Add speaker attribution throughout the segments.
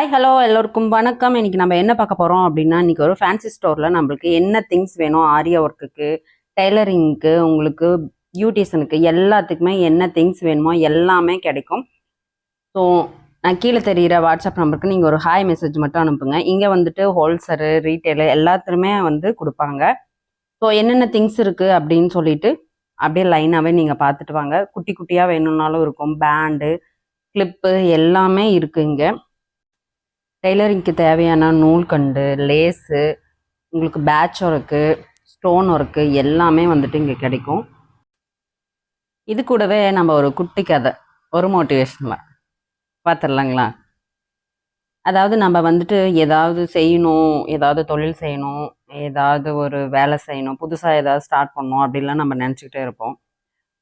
Speaker 1: Hi hello எல்லோருக்கும் வணக்கம். இன்னைக்கு நம்ம என்ன பார்க்க போகிறோம் அப்படின்னா இன்றைக்கி ஒரு ஃபேன்சி ஸ்டோரில் நம்மளுக்கு என்ன திங்ஸ் வேணும் ஆரியா ஒர்க்குக்கு டெய்லரிங்க்கு உங்களுக்கு பியூட்டிஷனுக்கு எல்லாத்துக்குமே என்ன திங்ஸ் வேணுமோ எல்லாமே கிடைக்கும். ஸோ நான் கீழே தெரிகிற வாட்ஸ்அப் நம்பருக்கு நீங்கள் ஒரு ஹாய் மெசேஜ் மட்டும் அனுப்புங்க. இங்கே வந்துட்டு ஹோல்சேலு ரீட்டைலு எல்லாத்துலேயுமே வந்து கொடுப்பாங்க. ஸோ என்னென்ன திங்ஸ் இருக்குது அப்படின்னு சொல்லிட்டு அப்படியே லைனாகவே நீங்கள் பார்த்துட்டு வாங்க. குட்டி குட்டியாக வேணும்னாலும் இருக்கும். பேண்டு கிளிப்பு எல்லாமே இருக்குது இங்கே. டெய்லரிங்க்கு தேவையான நூல்கண்டு லேஸு உங்களுக்கு பேட்ச் ஒர்க்கு ஸ்டோன் ஒர்க்கு எல்லாமே வந்துட்டு இங்கே கிடைக்கும். இது கூடவே நம்ம ஒரு குட்டி கதை ஒரு மோட்டிவேஷனில் பார்த்துடலாங்களா அதாவது நம்ம வந்துட்டு ஏதாவது செய்யணும் ஏதாவது தொழில் செய்யணும் ஏதாவது ஒரு வேலை செய்யணும் புதுசாக ஏதாவது ஸ்டார்ட் பண்ணணும் அப்படிலாம் நம்ம நினச்சிக்கிட்டே இருப்போம்.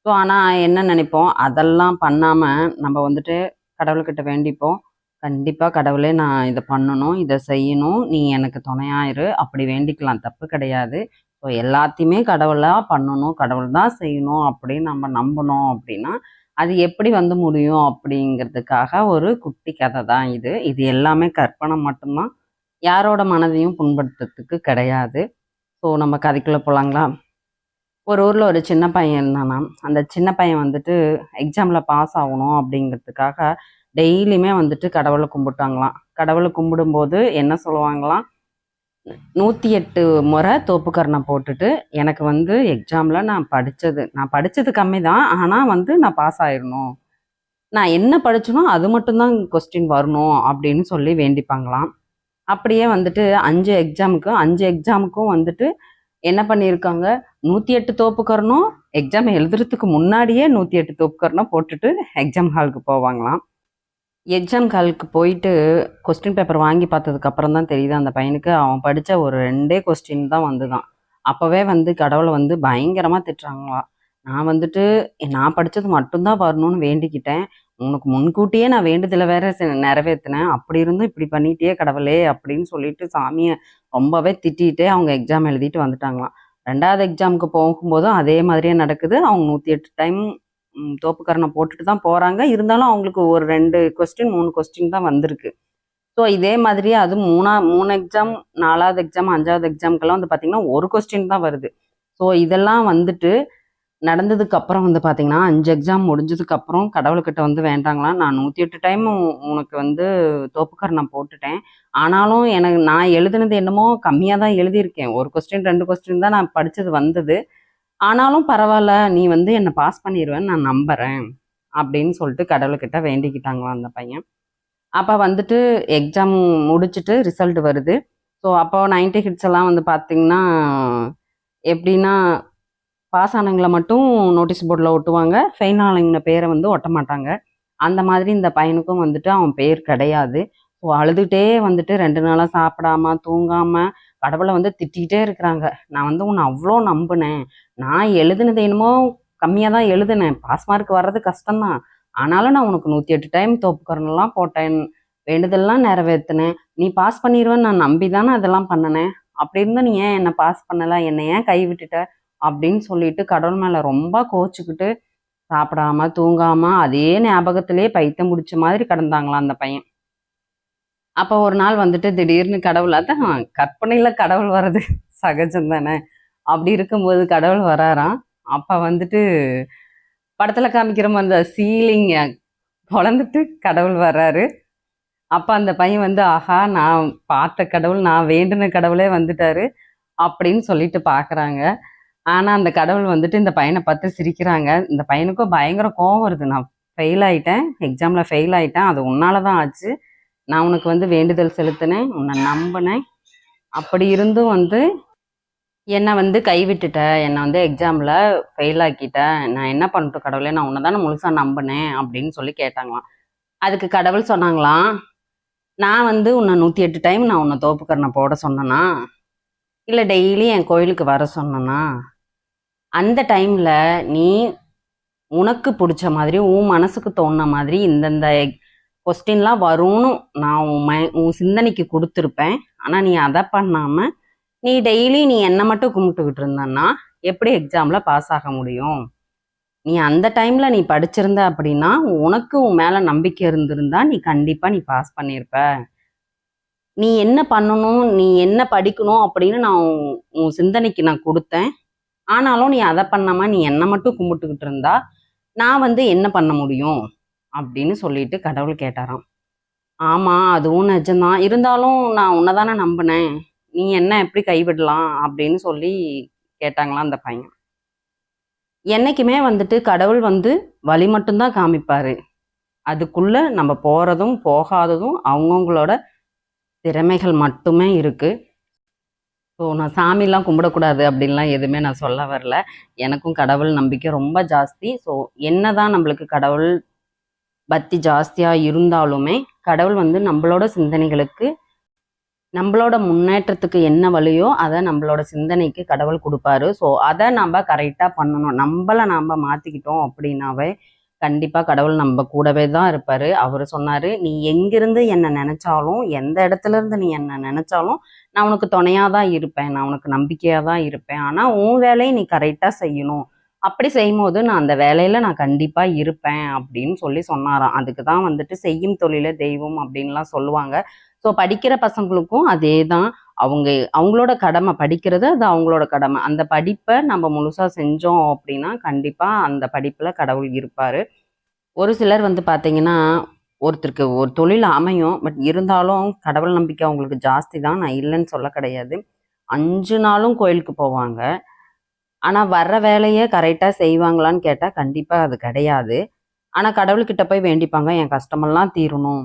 Speaker 1: ஸோ ஆனால் என்ன நினைப்போம்? அதெல்லாம் பண்ணாமல் நம்ம வந்துட்டு கடவுள்கிட்ட வேண்டிப்போம். கண்டிப்பாக கடவுளே நான் இதை பண்ணணும் இதை செய்யணும் நீ எனக்கு துணையாயிரு அப்படி வேண்டிக்கலாம் தப்பு கிடையாது. ஸோ எல்லாத்தையுமே கடவுளாக பண்ணணும் கடவுள் தான் செய்யணும் அப்படின்னு நம்ம நம்பணும் அப்படின்னா அது எப்படி வந்து முடியும் அப்படிங்கிறதுக்காக ஒரு குட்டி கதை தான் இது. இது எல்லாமே கற்பனை மட்டும்தான். யாரோட மனதையும் புண்படுத்துறதுக்கு கிடையாது. ஸோ நம்ம கதைக்குள்ளே போகலாங்களா ஒரு ஊரில் ஒரு சின்ன பையன் இருந்தானா அந்த சின்ன பையன் வந்துட்டு எக்ஸாமில் பாஸ் ஆகணும் அப்படிங்கிறதுக்காக டெய்லியுமே வந்துட்டு கடவுளை கும்பிட்டாங்களாம். கடவுளை கும்பிடும்போது என்ன சொல்லுவாங்களாம்? நூற்றி எட்டு முறை தோப்புக்கரணை போட்டுட்டு எனக்கு வந்து எக்ஸாமில் நான் படித்தது நான் படித்தது கம்மி தான் ஆனால் வந்து நான் பாஸ் ஆயிடணும் நான் என்ன படிச்சனோ அது மட்டும்தான் கொஸ்டின் வரணும் அப்படின்னு சொல்லி வேண்டிப்பாங்களாம். அப்படியே வந்துட்டு அஞ்சு எக்ஸாமுக்கும் அஞ்சு எக்ஸாமுக்கும் வந்துட்டு என்ன பண்ணியிருக்காங்க? நூற்றி எட்டு தோப்புக்கரணும் எக்ஸாம் எழுதுறதுக்கு முன்னாடியே நூற்றி எட்டு தோப்புக்கரணம் போட்டுட்டு எக்ஸாம் ஹாலுக்கு போவாங்களாம். எக்ஸாம் காலுக்கு போயிட்டு கொஸ்டின் பேப்பர் வாங்கி பார்த்ததுக்கப்புறம் தான் தெரியுது அந்த பையனுக்கு. அவன் படித்த ஒரு ரெண்டே கொஸ்டின் தான் வந்துதான். அப்போவே வந்து கடவுளை வந்து பயங்கரமாக திட்டுறாங்களாம். நான் வந்துட்டு நான் படித்தது மட்டும்தான் வரணும்னு வேண்டிக்கிட்டேன். உனக்கு முன்கூட்டியே நான் வேண்டுதலை வேற நிறைவேற்றினேன் நிறைவேத்தினேன். அப்படி இருந்தும் இப்படி பண்ணிட்டே கடவுளே அப்படின்னு சொல்லிட்டு சாமியை ரொம்பவே திட்டிகிட்டே அவங்க எக்ஸாம் எழுதிட்டு வந்துட்டாங்களாம். ரெண்டாவது எக்ஸாமுக்கு போகும்போதும் அதே மாதிரியே நடக்குது. அவங்க நூற்றி எட்டு டைம் தோப்புக்கரணை போட்டுட்டு தான் போகிறாங்க இருந்தாலும் அவங்களுக்கு ஒரு ரெண்டு கொஸ்டின் மூணு கொஸ்டின் தான் வந்திருக்கு. ஸோ இதே மாதிரியே அது மூணா மூணு எக்ஸாம் நாலாவது எக்ஸாம் அஞ்சாவது எக்ஸாம்க்கெல்லாம் வந்து பார்த்திங்கன்னா ஒரு கொஸ்டின் தான் வருது. ஸோ இதெல்லாம் வந்துட்டு நடந்ததுக்கு அப்புறம் வந்து பார்த்தீங்கன்னா அஞ்சு எக்ஸாம் முடிஞ்சதுக்கு அப்புறம் கடவுள்கிட்ட வந்து வேண்டாங்களாம். நான் நூற்றி எட்டு டைம் உனக்கு வந்து தோப்புக்கரணை போட்டுட்டேன். ஆனாலும் எனக்கு நான் எழுதுனது என்னமோ கம்மியாக தான் எழுதியிருக்கேன். ஒரு கொஸ்டின் ரெண்டு கொஸ்டின் தான் நான் படித்தது வந்தது. ஆனாலும் பரவாயில்ல நீ வந்து என்னை பாஸ் பண்ணிடுவேன்னு நான் நம்புறேன் அப்படின்னு சொல்லிட்டு கடவுள்கிட்ட வேண்டிக்கிட்டாங்களாம் அந்த பையன். அப்போ வந்துட்டு எக்ஸாம் முடிச்சுட்டு ரிசல்ட் வருது. ஸோ அப்போ நைன்டி ஹிட்ஸ் எல்லாம் வந்து பார்த்தீங்கன்னா எப்படின்னா பாஸ் ஆனவங்களை மட்டும் நோட்டீஸ் போர்டில் ஒட்டுவாங்க ஃபெயின் ஆனவங்க பேரை வந்து ஒட்ட மாட்டாங்க. அந்த மாதிரி இந்த பையனுக்கும் வந்துட்டு அவன் பேர் கிடையாது. ஸோ அழுதுகிட்டே வந்துட்டு ரெண்டு நாளாக சாப்பிடாம தூங்காமல் கடவுளை வந்து திட்டிகிட்டே இருக்கிறாங்க. நான் வந்து உன்னை அவ்வளோ நம்பினேன். நான் எழுதுனது என்னமோ கம்மியாக தான் எழுதுனேன். பாஸ் மார்க் வர்றது கஷ்டம்தான். ஆனாலும் நான் உனக்கு நூற்றி எட்டு டைம் தோப்புக்கரணெல்லாம் போட்டேன். வேண்டுதல்லாம் நிறைவேற்றினேன் நீ பாஸ் பண்ணிடுவேன்னு நான் நம்பி தானே அதெல்லாம் பண்ணினேன். அப்படி இருந்தால் நீ ஏன் என்னை பாஸ் பண்ணலை? என்னை ஏன் கை விட்டுட்ட? அப்படின்னு சொல்லிட்டு கடவுள் மேலே ரொம்ப கோச்சிக்கிட்டு சாப்பிடாம தூங்காம அதே ஞாபகத்திலே பைத்தியம் முடிச்ச மாதிரி கிடந்தாங்களாம் அந்த பையன். அப்போ ஒரு நாள் வந்துட்டு திடீர்னு கடவுள் அதான் கற்பனையில் கடவுள் வர்றது சகஜம் தானே அப்படி இருக்கும்போது கடவுள் வராராம். அப்போ வந்துட்டு படத்தில் காமிக்கிற மாதிரி அந்த சீலிங் பொழந்துட்டு கடவுள் வர்றாரு. அப்போ அந்த பையன் வந்து ஆஹா நான் பார்த்த கடவுள் நான் வேண்டின கடவுளே வந்துட்டாரு அப்படின்னு சொல்லிட்டு பார்க்குறாங்க ஆனால் அந்த கடவுள் வந்துட்டு இந்த பையனை பார்த்து சிரிக்கிறாங்க. இந்த பையனுக்கும் பயங்கர கோவம் வருது. நான் ஃபெயில் ஆயிட்டேன் எக்ஸாமில் ஃபெயில் ஆயிட்டேன் அது உன்னால தான் ஆச்சு. நான் உனக்கு வந்து வேண்டுதல் செலுத்தினேன் உன்னை நம்பினேன். அப்படி இருந்தும் வந்து என்னை வந்து கைவிட்டுட்ட என்னை வந்து எக்ஸாமில் ஃபெயில் ஆக்கிட்ட நான் என்ன பண்ணட்டும் கடவுளே நான் உன்னை தானே முழுசாக நம்பினேன் அப்படின்னு சொல்லி கேட்டாங்களாம். அதுக்கு கடவுள் சொன்னாங்களாம் நான் வந்து உன்னை நூற்றி எட்டு டைம் நான் உன்னை தோப்புக்கரணை போட சொன்னேனா? இல்லை டெய்லி என் கோயிலுக்கு வர சொன்னேன்னா அந்த டைமில் நீ உனக்கு பிடிச்ச மாதிரி உன் மனசுக்கு தோணுன மாதிரி இந்தந்த கொஸ்டின்லாம் வரும்னு நான் உன் மை உன் சிந்தனைக்கு கொடுத்துருப்பேன். ஆனால் நீ அதை பண்ணாமல் நீ டெய்லி நீ என்னை மட்டும் கும்பிட்டுக்கிட்டு இருந்தன்னா எப்படி எக்ஸாமில் பாஸ் ஆக முடியும்? நீ அந்த டைமில் நீ படிச்சிருந்த அப்படின்னா உனக்கு உன் மேலே நம்பிக்கை இருந்திருந்தா நீ கண்டிப்பாக நீ பாஸ் பண்ணியிருப்ப நீ என்ன பண்ணணும் நீ என்ன படிக்கணும் அப்படின்னு நான் உன் உன் சிந்தனைக்கு நான் கொடுத்தேன். ஆனாலும் நீ அதை பண்ணாமல் நீ என்னை மட்டும் கும்பிட்டுக்கிட்டு இருந்தா நான் வந்து என்ன பண்ண முடியும்? அப்படின்னு சொல்லிட்டு கடவுள் கேட்டாராம். ஆமா அதுவும் நிஜம்தான். இருந்தாலும் நான் உன்னை தானே நம்பினேன். நீ என்ன எப்படி கைவிடலாம் அப்படின்னு சொல்லி கேட்டாங்களாம் அந்த பையன். என்னைக்குமே வந்துட்டு கடவுள் வந்து வழி மட்டும்தான் காமிப்பாரு. அதுக்குள்ள நம்ம போறதும் போகாததும் அவங்கவுங்களோட திறமைகள் மட்டுமே இருக்கு. ஸோ நான் சாமிலாம் கும்பிடக்கூடாது அப்படின்லாம் எதுவுமே நான் சொல்ல வரல. எனக்கும் கடவுள் நம்பிக்கை ரொம்ப ஜாஸ்தி. ஸோ என்னதான் நம்மளுக்கு கடவுள் பக்தி ஜாஸ்தியாக இருந்தாலுமே கடவுள் வந்து நம்மளோட சிந்தனைகளுக்கு நம்மளோட முன்னேற்றத்துக்கு என்ன வழியோ அதை நம்மளோட சிந்தனைக்கு கடவுள் கொடுப்பாரு. ஸோ அதை நம்ம கரெக்டாக பண்ணணும். நம்மளை நாம் மாற்றிக்கிட்டோம் அப்படின்னாவே கண்டிப்பாக கடவுள் நம்ம கூடவே தான் இருப்பார். அவர் சொன்னார் நீ எங்கிருந்து என்னை நினச்சாலும் எந்த இடத்துல இருந்து நீ என்னை நினச்சாலும் நான் உனக்கு துணையாக தான் இருப்பேன். நான் உனக்கு நம்பிக்கையாக தான் இருப்பேன். ஆனால் உன் வேலையை நீ கரெக்டாக செய்யணும். அப்படி செய்யும்போது நான் அந்த வேலையில் நான் கண்டிப்பாக இருப்பேன் அப்படின்னு சொல்லி சொன்னாராம். அதுக்கு தான் வந்துட்டு செய்யும் தொழில தெய்வம் அப்படின்லாம் சொல்லுவாங்க. ஸோ படிக்கிற பசங்களுக்கும் அதே தான் அவங்க அவங்களோட கடமை படிக்கிறது அது அவங்களோட கடமை. அந்த படிப்பை நம்ம முழுசாக செஞ்சோம் அப்படின்னா கண்டிப்பாக அந்த படிப்பில் கடவுள் இருப்பார். ஒரு சிலர் வந்து பார்த்தீங்கன்னா ஒருத்தருக்கு ஒரு தொழில் அமையும் பட் இருந்தாலும் கடவுள் நம்பிக்கை அவங்களுக்கு ஜாஸ்தி தான். நான் இல்லைன்னு சொல்ல கிடையாது. அஞ்சு நாளும் கோயிலுக்கு போவாங்க. ஆனால் வர்ற வேலையை கரெக்டாக செய்வாங்களான்னு கேட்டால் கண்டிப்பாக அது கிடையாது. ஆனால் கடவுள்கிட்ட போய் வேண்டிப்பாங்க என் கஷ்டமெல்லாம் தீரணும்.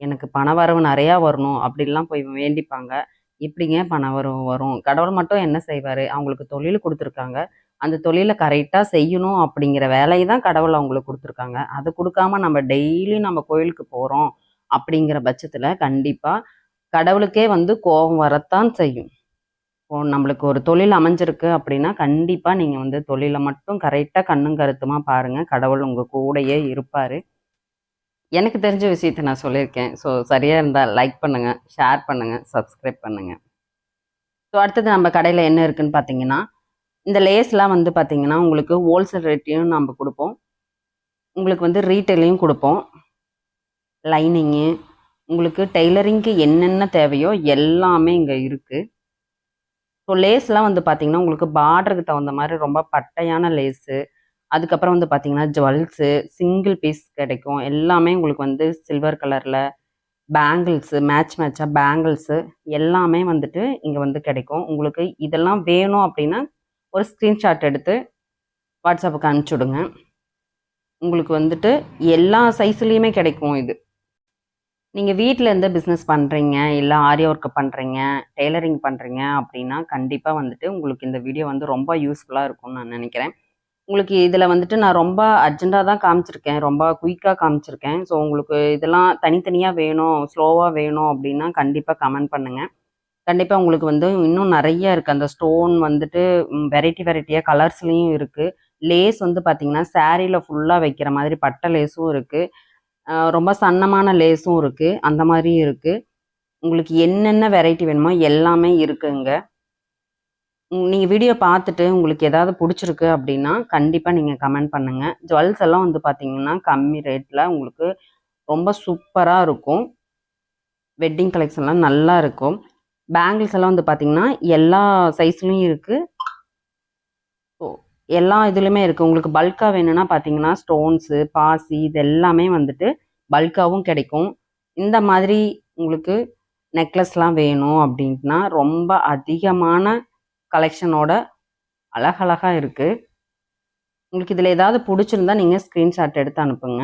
Speaker 1: எனக்கு பண வரவு நிறையா வரணும். அப்படிலாம் போய் வேண்டிப்பாங்க. இப்படிங்க பண வரவு வரும்? கடவுள் மட்டும் என்ன செய்வார்? அவங்களுக்கு தொழில் கொடுத்துருக்காங்க. அந்த தொழிலை கரெக்டாக செய்யணும் அப்படிங்கிற வேலையை தான் கடவுள் அவங்களுக்கு கொடுத்துருக்காங்க. அதை கொடுக்காம நம்ம டெய்லி நம்ம கோயிலுக்கு போகிறோம் அப்படிங்கிற பட்சத்தில் கண்டிப்பாக கடவுளுக்கே வந்து கோபம் வரத்தான் செய்யும். இப்போ நம்மளுக்கு ஒரு தொழில் அமைஞ்சிருக்கு அப்படின்னா கண்டிப்பாக நீங்கள் வந்து தொழிலை மட்டும் கரெக்டாக கண்ணும் கருத்துமாக பாருங்கள் கடவுள் உங்கள் கூடயே இருப்பார். எனக்கு தெரிஞ்ச விஷயத்தை நான் சொல்லியிருக்கேன். ஸோ சரியாக இருந்தால் லைக் பண்ணுங்கள் ஷேர் பண்ணுங்கள் சப்ஸ்கிரைப் பண்ணுங்கள் ஸோ அடுத்தது நம்ம கடையில் என்ன இருக்குன்னு பார்த்தீங்கன்னா இந்த லேஸ்லாம் வந்து பார்த்தீங்கன்னா உங்களுக்கு ஹோல்சேல் ரேட்லையும் நம்ம கொடுப்போம். உங்களுக்கு வந்து ரீட்டைலையும் கொடுப்போம். லைனிங்கு உங்களுக்கு டெய்லரிங்க்கு என்னென்ன தேவையோ எல்லாமே இங்கே இருக்குது ஸோ லேஸ்லாம் வந்து பார்த்தீங்கன்னா உங்களுக்கு பார்டருக்கு தகுந்த மாதிரி ரொம்ப பட்டையான லேஸு அதுக்கப்புறம் வந்து பார்த்தீங்கன்னா ஜுவல்ஸு சிங்கிள் பீஸ் கிடைக்கும். எல்லாமே உங்களுக்கு வந்து சில்வர் கலரில் பேங்கிள்ஸு மேட்ச் மேட்சாக பேங்கிள்ஸு எல்லாமே வந்துட்டு இங்கே வந்து கிடைக்கும். உங்களுக்கு இதெல்லாம் வேணும் அப்படின்னா ஒரு ஸ்க்ரீன்ஷாட் எடுத்து வாட்ஸ்அப்புக்கு அனுப்பிச்சுடுங்க. உங்களுக்கு வந்துட்டு எல்லா சைஸ்லேயுமே கிடைக்கும் இது. நீங்கள் வீட்டில் இருந்து பிஸ்னஸ் பண்ணுறீங்க இல்லை ஆரி ஒர்க்கு பண்ணுறீங்க டெய்லரிங் பண்ணுறீங்க அப்படின்னா கண்டிப்பாக வந்துட்டு உங்களுக்கு இந்த வீடியோ வந்து ரொம்ப யூஸ்ஃபுல்லாக இருக்கும்னு நான் நினைக்கிறேன். உங்களுக்கு இதில் வந்துட்டு நான் ரொம்ப அர்ஜெண்ட்டாக தான் காமிச்சிருக்கேன் ரொம்ப குயிக்காக காமிச்சிருக்கேன். ஸோ உங்களுக்கு இதெல்லாம் தனித்தனியாக வேணும் ஸ்லோவாக வேணும் அப்படின்னா கண்டிப்பாக கமெண்ட் பண்ணுங்கள் கண்டிப்பாக உங்களுக்கு வந்து இன்னும் நிறைய இருக்குது அந்த ஸ்டோன் வந்துட்டு வெரைட்டி வெரைட்டியாக கலர்ஸ்லேயும் இருக்குது லேஸ் வந்து பார்த்திங்கன்னா சாரியில் ஃபுல்லாக வைக்கிற மாதிரி பட்டை லேஸும் இருக்குது ரொம்ப சன்னமான லேஸும் இருக்குது அந்த மாதிரியும் இருக்குது உங்களுக்கு என்னென்ன வெரைட்டி வேணுமோ எல்லாமே இருக்குங்க. நீங்கள் வீடியோ பார்த்துட்டு உங்களுக்கு ஏதாவது பிடிச்சிருக்கு அப்படின்னா கண்டிப்பாக நீங்கள் கமெண்ட் பண்ணுங்கள் ஜுவல்ஸ் எல்லாம் வந்து பார்த்தீங்கன்னா கம்மி ரேட்டில் உங்களுக்கு ரொம்ப சூப்பராக இருக்கும். வெட்டிங் கலெக்ஷன்லாம் நல்லா இருக்கும். பேங்கிள்ஸ் எல்லாம் வந்து பார்த்தீங்கன்னா எல்லா சைஸ்லேயும் இருக்குது எல்லா இதுலையுமே இருக்குது உங்களுக்கு பல்காக வேணும்னா பார்த்தீங்கன்னா ஸ்டோன்ஸு பாசி இது எல்லாமே வந்துட்டு பல்காகவும் கிடைக்கும். இந்த மாதிரி உங்களுக்கு நெக்லஸ்லாம் வேணும் அப்படின்னா ரொம்ப அதிகமான கலெக்ஷனோட அழகழகாக இருக்குது உங்களுக்கு இதில் ஏதாவது பிடிச்சிருந்தா நீங்கள் ஸ்க்ரீன்ஷாட் எடுத்து அனுப்புங்க.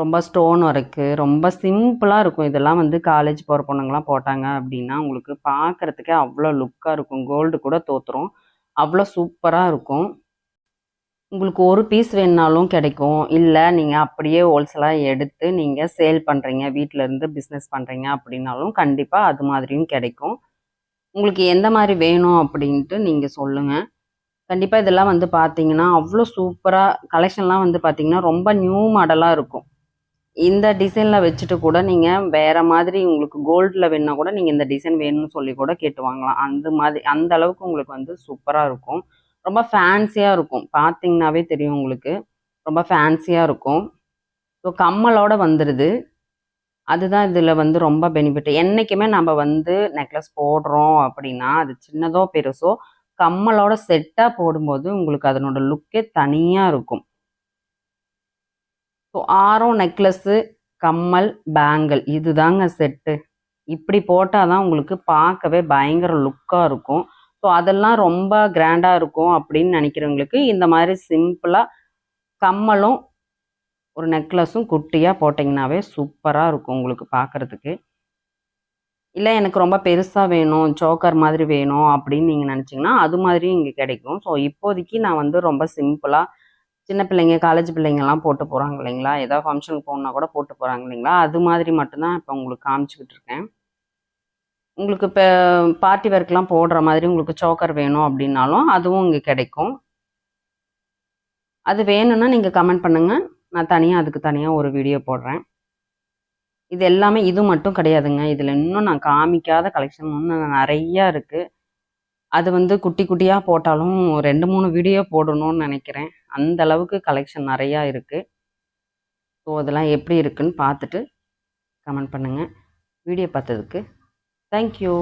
Speaker 1: ரொம்ப ஸ்டோன் ஒர்க்கு ரொம்ப சிம்பிளாக இருக்கும். இதெல்லாம் வந்து காலேஜ் போகிற பொண்ணுங்களாம் போட்டாங்க அப்படின்னா உங்களுக்கு பார்க்குறதுக்கே அவ்வளோ லுக்காக இருக்கும். கோல்டு கூட தோற்றுரும் அவ்வளோ சூப்பராக இருக்கும். உங்களுக்கு ஒரு பீஸ் வேணுனாலும் கிடைக்கும். இல்லை நீங்கள் அப்படியே ஹோல்சேலாக எடுத்து நீங்கள் சேல் பண்ணுறீங்க வீட்டில் இருந்து பிஸ்னஸ் பண்ணுறீங்க அப்படின்னாலும் கண்டிப்பாக அது மாதிரியும் கிடைக்கும். உங்களுக்கு எந்த மாதிரி வேணும் அப்படின்ட்டு நீங்கள் சொல்லுங்கள் கண்டிப்பாக இதெல்லாம் வந்து பார்த்தீங்கன்னா அவ்வளோ சூப்பராக கலெக்ஷன்லாம் வந்து பார்த்தீங்கன்னா ரொம்ப நியூ மாடலாக இருக்கும். இந்த டிசைனில் வச்சுட்டு கூட நீங்கள் வேறு மாதிரி உங்களுக்கு கோல்டில் வேணுன்னா கூட நீங்கள் இந்த டிசைன் வேணும்னு சொல்லி கூட கேட்டு வாங்கலாம். அந்த மாதிரி அந்த அளவுக்கு உங்களுக்கு வந்து சூப்பராக இருக்கும். ரொம்ப ஃபேன்சியாக இருக்கும். பார்த்தீங்கன்னாவே தெரியும் உங்களுக்கு. ரொம்ப ஃபேன்சியாக இருக்கும். ஸோ கம்மலோட வந்துடுது அதுதான் இதில் வந்து ரொம்ப பெனிஃபிட் என்றைக்குமே நம்ம வந்து நெக்லஸ் போடுறோம் அப்படின்னா அது சின்னதோ பெருசோ கம்மலோட செட்டாக போடும்போது உங்களுக்கு அதனோட லுக்கே தனியாக இருக்கும். ஸோ ஆரம் நெக்லஸ்ஸு கம்மல் பேங்கிள் இதுதாங்க செட்டு இப்படி போட்டால் தான் உங்களுக்கு பார்க்கவே பயங்கர லுக்காக இருக்கும். ஸோ அதெல்லாம் ரொம்ப கிராண்டாக இருக்கும் அப்படின்னு நினைக்கிறவங்களுக்கு இந்த மாதிரி சிம்பிளாக கம்மலும் ஒரு நெக்லஸும் குட்டியாக போட்டிங்கனாவே சூப்பராக இருக்கும் உங்களுக்கு பார்க்குறதுக்கு. இல்லை எனக்கு ரொம்ப பெருசாக வேணும் சோக்கர் மாதிரி வேணும் அப்படின்னு நீங்கள் நினச்சிங்கன்னா அது மாதிரியும் இங்கே கிடைக்கும். ஸோ இப்போதைக்கு நான் வந்து ரொம்ப சிம்பிளாக சின்ன பிள்ளைங்க காலேஜ் பிள்ளைங்கள்லாம் போட்டு போகிறாங்க இல்லைங்களா? ஏதாவது ஃபங்க்ஷனுக்கு போகணுன்னா கூட போட்டு போகிறாங்க இல்லைங்களா? அது மாதிரி மட்டும்தான் இப்போ உங்களுக்கு காமிச்சிக்கிட்டு இருக்கேன். உங்களுக்கு இப்போ பார்ட்டி ஒர்க்லாம் போடுற மாதிரி உங்களுக்கு சோக்கர் வேணும் அப்படின்னாலும் அதுவும் இங்கே கிடைக்கும். அது வேணும்னா நீங்கள் கமெண்ட் பண்ணுங்கள் நான் தனியாக அதுக்கு தனியாக ஒரு வீடியோ போடுறேன். இது எல்லாமே இது மட்டும் கிடையாதுங்க. இதில் இன்னும் நான் காமிக்காத கலெக்ஷன் இன்னும் நிறையா இருக்குது அது வந்து குட்டி குட்டியாக போட்டாலும் ரெண்டு மூணு வீடியோ போடணும்னு நினைக்கிறேன். அந்த அளவுக்கு கலெக்ஷன் நிறையா இருக்குது ஸோ அதெல்லாம் எப்படி இருக்குன்னு பார்த்துட்டு கமெண்ட் பண்ணுங்கள் வீடியோ பார்த்ததுக்கு தேங்க்யூ